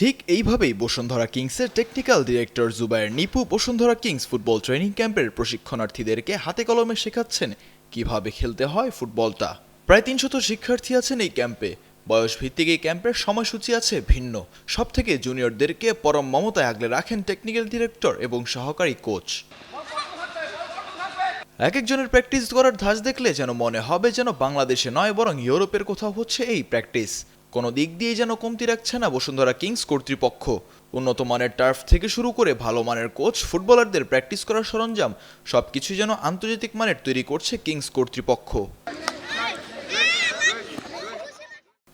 ঠিক এইভাবেই বসুন্ধরা কিংসের technical director Zubayer Nipu Bashundhara Kings football training ক্যাম্পের প্রশিক্ষণার্থীদেরকে হাতে কলমে শেখাচ্ছেন কীভাবে খেলতে হয় ফুটবলটা। প্রায় তিনশত শিক্ষার্থী আছেন এই ক্যাম্পে বয়স ভিত্তিক এই ক্যাম্পের সময়সূচি আছে ভিন্ন। সব থেকে জুনিয়রদেরকে পরম মমতায় আগলে রাখেন টেকনিক্যাল ডিরেক্টর এবং সহকারী কোচ এক একজনের প্র্যাকটিস করার ধাঁচ দেখলে যেন মনে হবে যেন বাংলাদেশে নয়, বরং ইউরোপের কোথাও হচ্ছে এই প্র্যাকটিস কোনো দিক দিয়ে যেন কমতি রাখছে না বসুন্ধরা কিংস কর্তৃপক্ষ। উন্নত মানের টার্ফ থেকে শুরু করে ভালো মানের কোচ, ফুটবলারদের প্র্যাকটিস করার সরঞ্জাম সব কিছুই যেন আন্তর্জাতিক মানের তৈরি করছে কিংস কর্তৃপক্ষ।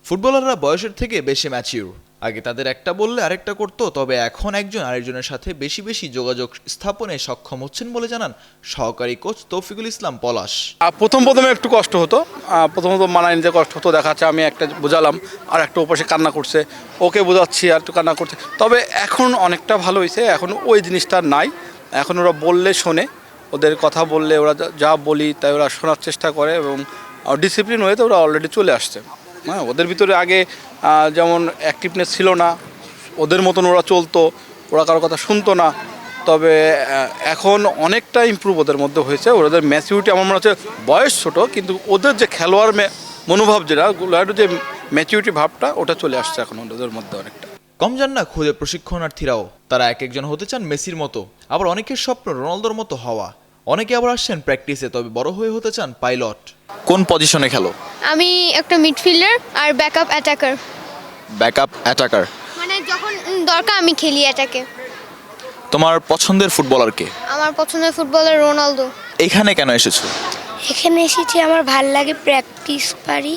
ফুটবলাররা বয়সের থেকে বেশি ম্যাচিউর আগে তাদের একটা বললে আরেকটা করতো, তবে এখন একজন আরেকজনের সাথে বেশি বেশি যোগাযোগ স্থাপনে সক্ষম হচ্ছেন বলে জানান সহকারী কোচ তৌফিকুল ইসলাম পলাশ। প্রথম প্রথমে একটু কষ্ট হতো প্রথমত মানায় নিতে কষ্ট হতো দেখা যাচ্ছে আমি একটা বোঝালাম, আর একটা ওপাশে কান্না করছে, ওকে বোঝাচ্ছি, আর একটু কান্না করছে। তবে এখন অনেকটা ভালো হয়েছে, এখন ওই জিনিসটা নাই, এখন ওরা বললে শোনে, ওদের কথা বললে ওরা যা বলি তাই ওরা শোনার চেষ্টা করে এবং ডিসিপ্লিন হয়ে তো ওরা অলরেডি চলে আসছে। হ্যাঁ ওদের ভিতরে আগে যেমন অ্যাক্টিভনেস ছিল না ওদের মতন ওরা চলতো ওরা কারও কথা শুনতো না তবে এখন অনেকটা ইমপ্রুভ ওদের মধ্যে হয়েছে ওদের ম্যাচিউরিটি আমার মনে হচ্ছে বয়স ছোট কিন্তু ওদের যে খেলোয়াড় মে- মনোভাব যেটা ওগুলো যে ম্যাচিউরিটি ভাবটা ওটা চলে আসছে এখন ওদের মধ্যে অনেকটা। কম যান না খুদে প্রশিক্ষণার্থীরাও তারা এক একজন হতে চান মেসির মতো আবার অনেকের স্বপ্ন রোনালদোর মতো হওয়া অনেকে আবার আসছেন প্র্যাকটিসে তবে বড় হয়ে হতে চান পাইলট কোন পজিশনে খেলো? আমি একটা মিডফিল্ডার আর ব্যাকআপ অ্যাটাকার ব্যাকআপ অ্যাটাকার মানে যখন দরকার আমি খেলি অ্যাটাকে তোমার পছন্দের ফুটবলার কে? আমার পছন্দের ফুটবলার রোনালদো। এখানে কেন এসেছ? এখানে এসেছি আমার ভালো লাগে প্র্যাকটিস পারি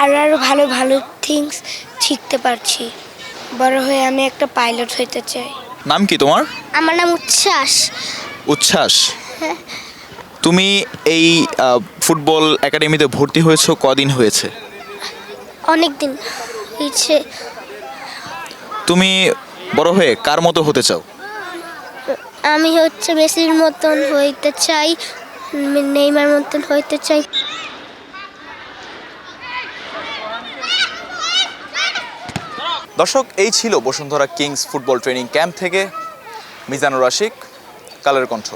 আর আরও ভালো ভালো থিংস শিখতে পারছি। বড় হয়ে আমি একটা পাইলট হইতে চাই। নাম কি তোমার? আমার নাম উচ্ছ্বাস। উচ্ছ্বাস। তুমি এই ফুটবল একাডেমিতে ভর্তি হয়েছো কদিন হয়েছে? অনেক দিন ইচ্ছে তুমি বড় হয়ে কার মতো হতে চাও? আমি হচ্ছে মেসির মতন হইতে চাই নেইমার মতন হইতে চাই। দর্শক এই ছিল Bashundhara Kings football training camp থেকে মিজানুর রাশিক কালের কণ্ঠ।